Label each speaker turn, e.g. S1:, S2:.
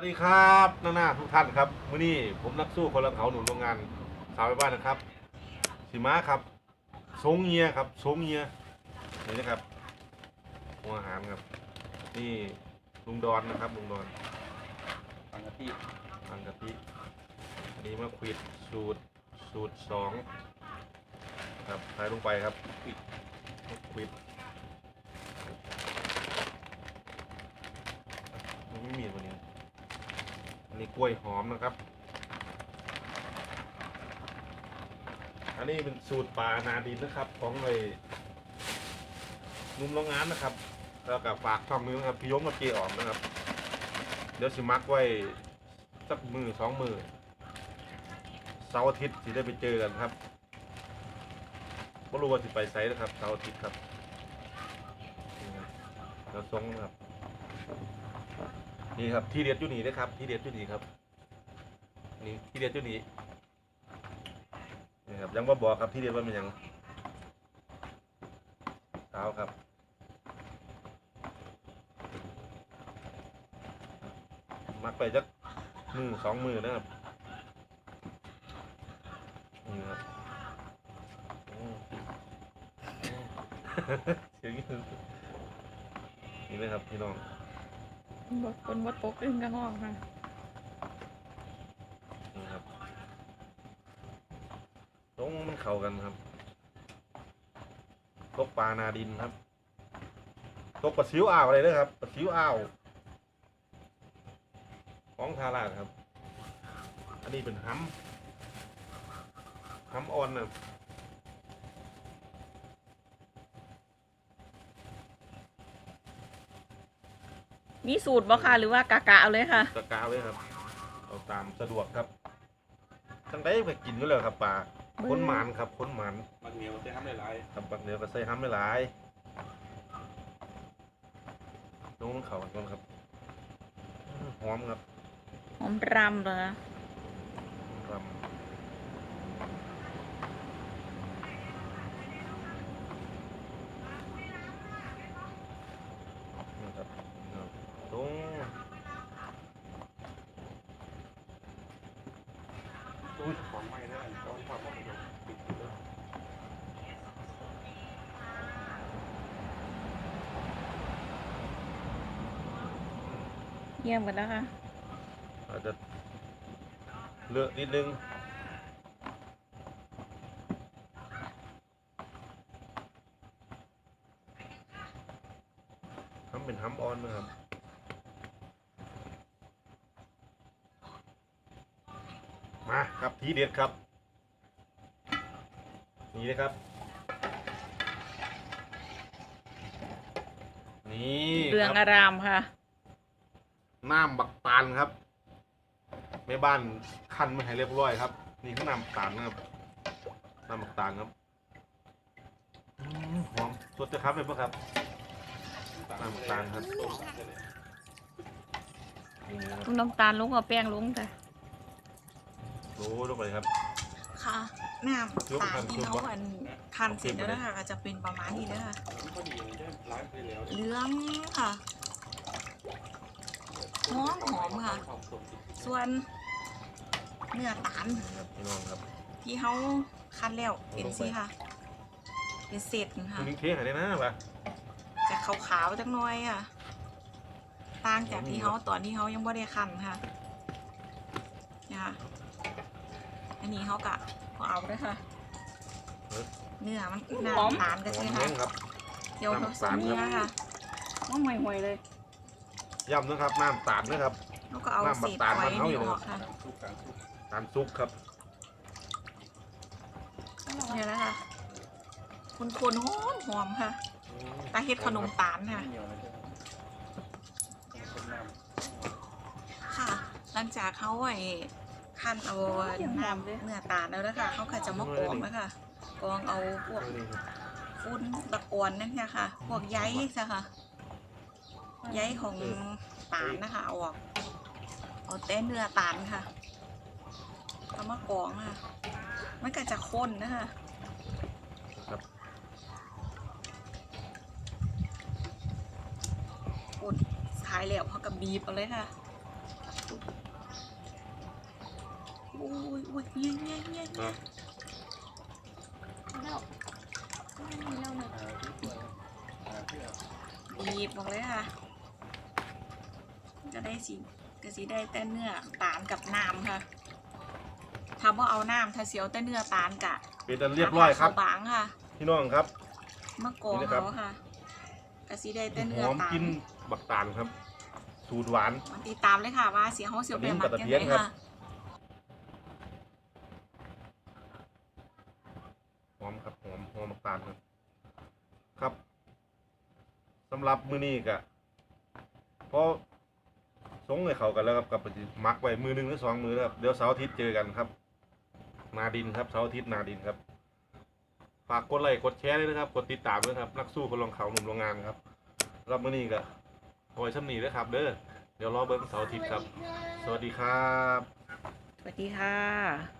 S1: วัสดีครับน้าหน้าทุกท่านครับมื้อนี้ผมนักสู้คนละเขาหนุนโรงงานสาวไปบ้านนะครับสีม้าครับสงเงียครับสงเงียนี่นะครับหัวอาหารครับ นี่ลุงดอนนะครับลุงดอน
S2: ฟังกะทิ
S1: ทางกะทิอันนี้มะขวิดสูตรสูตรสองครับใส่ลงไปครับมะขวิดมันไม่มีตัวนี้ อั นนี้กล้วยหอมนะครับ อันนี้เป็นสูตรปลานาดินนะครับ ของเลยนุ่มโรงงานนะครับ แล้วก็ฝากช่องนึงนะครับพี่ยงกับเจออมนะครับ เดี๋ยวสิมักไว้สักมือสองมือเสาร์อาทิตย์สิได้ไปเจอกันครับไม่รู้ว่าสิไปไซส์นะครับเสาร์อาทิตย์ครับนี่ครับเราทรงนะครับ นี่ครับที่เด็ดอยู่นี่นะครับ ที่เด็ดอยู่นี่ครับ นี่ที่เด็ดอยู่นี่นี่ครับยังว่าบอกครับที่เด็ดว่าเป็นยังเท้าครับมักไปจักมือสองมือนะครับนี่ครับเสียงนี้นี่เลยครับพี่น้อง
S3: บดคนบดปกอึ้งกระห้องค่ะ
S1: นี่ครับตรงมันเข้ากันครับ ตกปลานาดินครับ ตกปลาซิวอ่าวอะไรด้วยครับปลาซิวอ่าวของทาราดครับ อันนี้เป็นห้ำห้ำอ่อนนะ
S3: มีสูตรบ่ค่ะหรือว่ากะกะเอาเลยค่ะ
S1: กะกาวเลยครับ เอาตามสะดวกครับทั้งได้ไปกินก็เลยครับปลาค้นหมานครับค้นหมาน
S2: มันเหนียวจะทำได้หลาย
S1: ครับปักเหนือก็ใส่ห้ำไม่หลายลงเขาก่อนครับอื้อหอมครับ
S3: หอมรำเลยนะ
S1: รำนี่ครับตรง
S2: อุ้ยของใหม่นะอันต้องความว่ามันจะปิดอยู่แล้ว
S3: เยี่ยมกันแล้วค่ะ
S1: อาจจะเลอะนิดนึงทำเป็นห้ำออนนะครับ มาครับทีเด็ดครับ นี่นะครับ นี่
S3: เรือง
S1: ค
S3: อา
S1: บ
S3: รามค่ะ
S1: น้ำบักตาลครับแม่บ้านคั้นมาให้เรียบร้อยครับ นี่คือน้ำบักตาลนะครับน้ำบักตาลครับอืมหอมสดจะครับเลยปะครับน้ำตาลครับ
S2: ต้มได้เลย
S1: นี่นะครับ
S3: ลุงน้ำตาลลุงเอาแป้งลุงแต่
S1: โอ้ลงไปครับ
S4: ค่ะน้
S1: ยกำ
S4: ตา
S1: คั
S4: ล
S1: น
S4: ที่
S1: ขึ้น
S4: เขา
S1: วะ
S4: อันคันเสร็จแล้วนะคะก็จะเป็นประมาณนี้นะคะ
S2: มันพอดีเลยได้ไลฟ์ไปแล้ว
S4: เหลืองค่ะหอมหอมค่ะ
S2: ความสด
S4: ส่วนเนื้อตาล
S1: นี่ครับพี่น้องครับ
S4: ที่เขาคันแล้วเป็นสิค่ะ เป็นเศษค่ะ
S1: คุณนิ้งเทให้ได้นะปะ
S4: จะขาวๆจังน้อยค่ะต่างจากที่เขาตอนที่เขายังไม่ได้คันค่ะนะคะ อันนี้เขากะพอเอาด้วยค่ะ เนื้อมันหน้าตาลก็
S1: หอ
S4: ใช่
S1: ม
S4: ไหม
S1: แห้
S4: คะ
S1: งครับ
S4: เดี๋ยวผสมเนื้อค่ะ
S3: ว่าห่วยห่วยๆเลย
S1: ย่ำนะครับน้ำตาลนะครับ
S4: แล้วก็เอา
S1: น้ำบั
S4: เศ
S1: ก
S4: ษ
S1: ตาล
S4: ไว้
S1: มันเอาอยู่
S4: นี่ออกค่ะ
S2: ทุกการทุก
S1: ตาลซุปครับ
S4: เนี่ยนะคะคุณคนหอมหอมค่ะตาเฮ็ดขนมตาลค่ะ
S2: เหนียวเลยใช่ไหมเป็นน้
S4: ค่ะ หลังจากเขาไอ้ ขั้นเอาน้ำเนื้อตาลแล้วนะคะเขาก็จะมากรองนะคะกรองเอาพวก
S1: นี่ครับ
S4: ฟุ้นตะกอนนั่นเนี่ยค่ะพวกใยจ้ะค่ะใยของตาลนะคะเอาออกเอาแต่เนื้อตาลค่ะเอามากรองค่ะมันก็จะข้นนะคะ
S1: ครับ
S4: ปุ่นสายแล้วเขากับบีบเอาเลยค่ะโอ้ยโอ้ยเงี้ยเงี้ยเงี้ยเงี้ย
S1: บ
S4: แล้วไม่มีแล้วนะ
S2: หาที่ตัวหาที่เอา
S4: บีบอกเลยค่ะจะได้สิก็สิได้แต่เนื้อตาลกับน้ำค่ะถ้าว่าเอาน้ำถ้าเสียวแต่เนื้อตาลกะ
S1: เป็นอันเรียบร้อยครับ
S4: บางค่ะ
S1: พี่น้องครับ
S4: มะกอก
S1: นี่นะครับ
S4: เขาค่ะก็สิได้แต่เนื้อตาล
S1: กินบักตาลครับ สูตรหวาน
S4: ติดตามเลยค่ะว่าเสียงเขาเสียวเป็นหมัก
S1: อัน
S4: ยังไง
S1: เพียค่ะ หอมครับ หอมหมักตาลครับครับสำหรับมื้อนี้ก็พอสงให้เขากันแล้วครับกับมักไว้มือหนึ่งหรือสองมือแล้วครับเดี๋ยวเสาร์อาทิตย์เจอกันครับ นาดินครับเสาร์อาทิตย์นาดินครับฝากกดไลค์กดแชร์ด้วยนะครับ กดติดตามด้วยครับ นักสู้คนลองเขาหนุ่มโรงงานครับสำหรับมื้อนี้ก็โอ้ยช่ำนีด้วยครับ เด้อเดี๋ยวรอเบิ้งเสาร์อาทิตย์ครับ สวัสดีครับ
S3: สวัสดีค่ะ